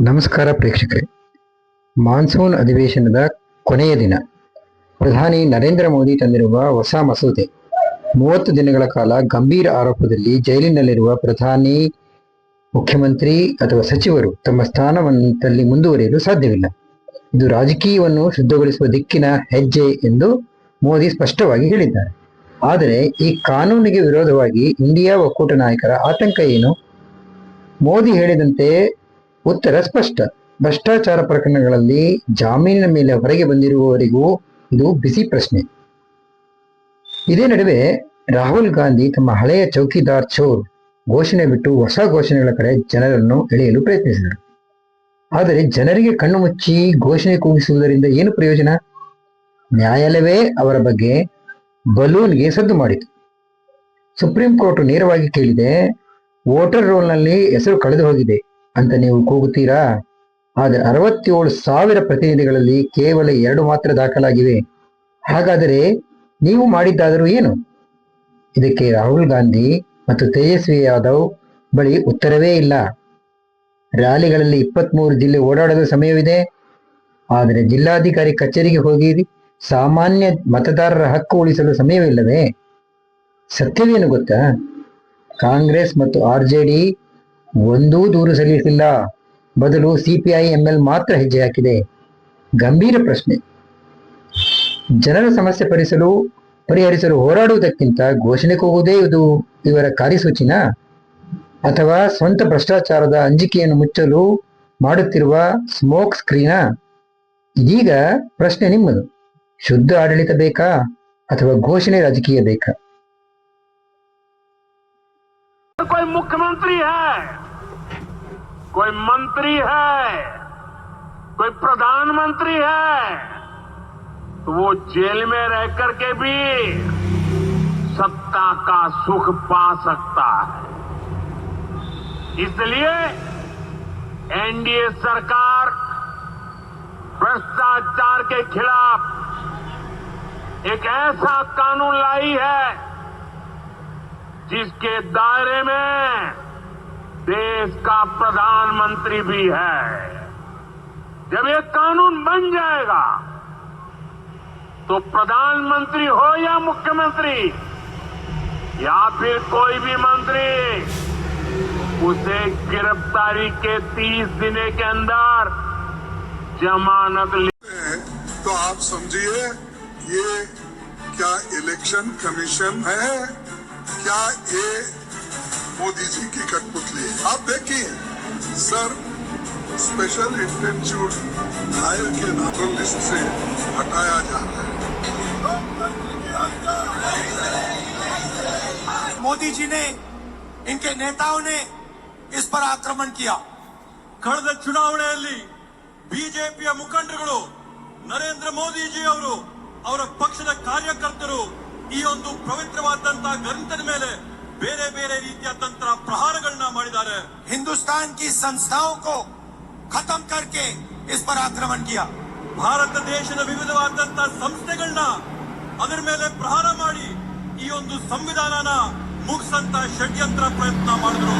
ನಮಸ್ಕಾರ ಪ್ರೇಕ್ಷಕರೇ. ಮಾನ್ಸೂನ್ ಅಧಿವೇಶನದ ಕೊನೆಯ ದಿನ. ಪ್ರಧಾನಿ ನರೇಂದ್ರ ಮೋದಿ ತಂದಿರುವ ಹೊಸ ಮಸೂದೆ. ಮೂವತ್ತು ದಿನಗಳ ಕಾಲ ಗಂಭೀರ ಆರೋಪದಲ್ಲಿ ಜೈಲಿನಲ್ಲಿರುವ ಪ್ರಧಾನಿ, ಮುಖ್ಯಮಂತ್ರಿ ಅಥವಾ ಸಚಿವರು ತಮ್ಮ ಸ್ಥಾನವನ್ನಲ್ಲಿ ಮುಂದುವರಿಯಲು ಸಾಧ್ಯವಿಲ್ಲ. ಇದು ರಾಜಕೀಯವನ್ನು ಶುದ್ಧಗೊಳಿಸುವ ದಿಕ್ಕಿನ ಹೆಜ್ಜೆ ಎಂದು ಮೋದಿ ಸ್ಪಷ್ಟವಾಗಿ ಹೇಳಿದ್ದಾರೆ. ಆದರೆ ಈ ಕಾನೂನಿಗೆ ವಿರೋಧವಾಗಿ ಇಂಡಿಯಾ ಒಕ್ಕೂಟ ನಾಯಕರ ಆತಂಕ ಏನು? ಮೋದಿ ಹೇಳಿದಂತೆ ಉತ್ತರ ಸ್ಪಷ್ಟ. ಭ್ರಷ್ಟಾಚಾರ ಪ್ರಕರಣಗಳಲ್ಲಿ ಜಾಮೀನಿನ ಮೇಲೆ ಹೊರಗೆ ಬಂದಿರುವವರಿಗೂ ಇದು ಬಿಸಿ ಪ್ರಶ್ನೆ. ಇದೇ ನಡುವೆ ರಾಹುಲ್ ಗಾಂಧಿ ತಮ್ಮ ಹಳೆಯ ಚೌಕಿದಾರ್ ಚೋರ್ ಘೋಷಣೆ ಬಿಟ್ಟು ಹೊಸ ಘೋಷಣೆಗಳ ಕಡೆ ಜನರನ್ನು ಎಳೆಯಲು ಪ್ರಯತ್ನಿಸಿದರು. ಆದರೆ ಜನರಿಗೆ ಕಣ್ಣು ಮುಚ್ಚಿ ಘೋಷಣೆ ಕೂಗಿಸುವುದರಿಂದ ಏನು ಪ್ರಯೋಜನ? ನ್ಯಾಯಾಲಯವೇ ಅವರ ಬಗ್ಗೆ ಬಲೂನ್ಗೆ ಸದ್ದು ಮಾಡಿತು. ಸುಪ್ರೀಂ ಕೋರ್ಟ್ ನೇರವಾಗಿ ಕೇಳಿದೆ, ವೋಟರ್ ರೋಲ್ನಲ್ಲಿ ಹೆಸರು ಕಳೆದು ಹೋಗಿದೆ ಅಂತ ನೀವು ಕೂಗುತ್ತೀರಾ? ಆದರೆ ಅರವತ್ತೇಳು ಸಾವಿರ ಪ್ರತಿನಿಧಿಗಳಲ್ಲಿ ಕೇವಲ ಎರಡು ಮಾತ್ರ ದಾಖಲಾಗಿವೆ. ಹಾಗಾದರೆ ನೀವು ಮಾಡಿದ್ದಾದರೂ ಏನು? ಇದಕ್ಕೆ ರಾಹುಲ್ ಗಾಂಧಿ ಮತ್ತು ತೇಜಸ್ವಿ ಯಾದವ್ ಬಳಿ ಉತ್ತರವೇ ಇಲ್ಲ. ರ್ಯಾಲಿಗಳಲ್ಲಿ ಇಪ್ಪತ್ಮೂರು ಜಿಲ್ಲೆ ಓಡಾಡಲು ಸಮಯವಿದೆ. ಆದರೆ ಜಿಲ್ಲಾಧಿಕಾರಿ ಕಚೇರಿಗೆ ಹೋಗಿ ಸಾಮಾನ್ಯ ಮತದಾರರ ಹಕ್ಕು ಉಳಿಸಲು ಸಮಯವಿಲ್ಲವೇ? ಸತ್ಯವೇನು ಗೊತ್ತಾ? ಕಾಂಗ್ರೆಸ್ ಮತ್ತು ಆರ್ಜೆಡಿ ಒಂದೂ ದೂರು ಸಲ್ಲಿಸಿಲ್ಲ. ಬದಲು ಸಿಪಿಐ ಎಂಎಲ್ ಮಾತ್ರ ಹೆಜ್ಜೆ ಹಾಕಿದೆ. ಗಂಭೀರ ಪ್ರಶ್ನೆ. ಜನರ ಸಮಸ್ಯೆ ಪರಿಸಲು, ಪರಿಹರಿಸಲು ಹೋರಾಡುವುದಕ್ಕಿಂತ ಘೋಷಣೆ ಕೂಗುವುದೇ ಇದು ಇವರ ಕಾರ್ಯಸೂಚಿನ? ಅಥವಾ ಸ್ವಂತ ಭ್ರಷ್ಟಾಚಾರದ ಅಂಜಿಕೆಯನ್ನು ಮುಚ್ಚಲು ಮಾಡುತ್ತಿರುವ ಸ್ಮೋಕ್ ಸ್ಕ್ರೀನ? ಇದೀಗ ಪ್ರಶ್ನೆ ನಿಮ್ಮದು. ಶುದ್ಧ ಆಡಳಿತ ಬೇಕಾ ಅಥವಾ ಘೋಷಣೆ ರಾಜಕೀಯ ಬೇಕಾ? कोई मुख्यमंत्री है? कोई मंत्री है? कोई प्रधानमंत्री है? तो वो जेल में रह करके भी सत्ता का सुख पा सकता है। इसलिए एनडीए सरकार भ्रष्टाचार के खिलाफ एक ऐसा कानून लाई है जिसके दायरे में देश का प्रधानमंत्री भी है। जब ये कानून बन जाएगा तो प्रधानमंत्री हो या मुख्यमंत्री या फिर कोई भी मंत्री उसे गिरफ्तारी के 30 दिन के अंदर जमानत है, तो आप समझिए ये क्या इलेक्शन कमीशन है? क्या ये मोदी जी की कठपुतली है आप देखिए सर स्पेशल इंटेंच्यूट घायल के नामों लिस्ट से हटाया जा रहा है मोदी जी ने इनके नेताओं ने इस पर आक्रमण किया ಕಳೆದ ಚುನಾವಣೆಯಲ್ಲಿ ಬಿಜೆಪಿಯ ಮುಖಂಡರುಗಳು ನರೇಂದ್ರ ಮೋದಿಜಿ ಅವರು ಅವರ ಪಕ್ಷದ ಕಾರ್ಯಕರ್ತರು ಈ ಒಂದು ಪವಿತ್ರವಾದಂತಹ ಗ್ರಂಥದ ಮೇಲೆ ಬೇರೆ ಬೇರೆ ರೀತಿಯಾದಂತಹ ಪ್ರಹಾರಗಳನ್ನ ಮಾಡಿದ್ದಾರೆ हिंदुस्तान की संस्थाओं को खत्म करके इस पर आक्रमण किया ಭಾರತ ದೇಶದ ವಿವಿಧವಾದಂತಹ ಸಂಸ್ಥೆಗಳನ್ನ ಅದರ ಮೇಲೆ ಪ್ರಹಾರ ಮಾಡಿ ಈ ಒಂದು ಸಂವಿಧಾನನ ಮುಗಿಸಂತ ಷಡ್ಯಂತ್ರ ಪ್ರಯತ್ನ ಮಾಡಿದ್ರು